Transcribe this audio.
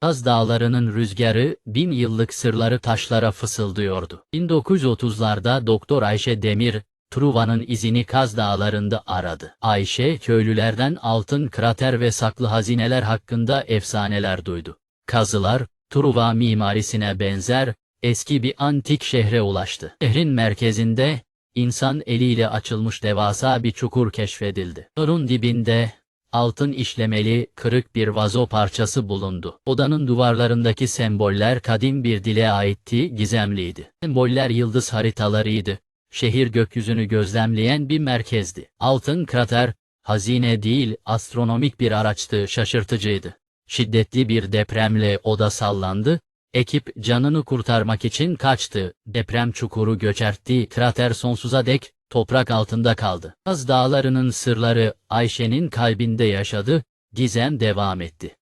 Kaz Dağları'nın rüzgarı bin yıllık sırları taşlara fısıldıyordu. 1930'larda Doktor Ayşe Demir, Truva'nın izini Kaz Dağları'nda aradı. Ayşe, köylülerden altın krater ve saklı hazineler hakkında efsaneler duydu. Kazılar, Truva mimarisine benzer, eski bir antik şehre ulaştı. Şehrin merkezinde, insan eliyle açılmış devasa bir çukur keşfedildi. Çukurun dibinde, altın işlemeli, kırık bir vazo parçası bulundu. Odanın duvarlarındaki semboller kadim bir dile aitti, gizemliydi. Semboller yıldız haritalarıydı. Şehir gökyüzünü gözlemleyen bir merkezdi. Altın krater, hazine değil, astronomik bir araçtı, şaşırtıcıydı. Şiddetli bir depremle oda sallandı, ekip canını kurtarmak için kaçtı. Deprem çukuru göçertti, krater sonsuza dek toprak altında kaldı. Kaz dağlarının sırları Ayşe'nin kalbinde yaşadı, gizem devam etti.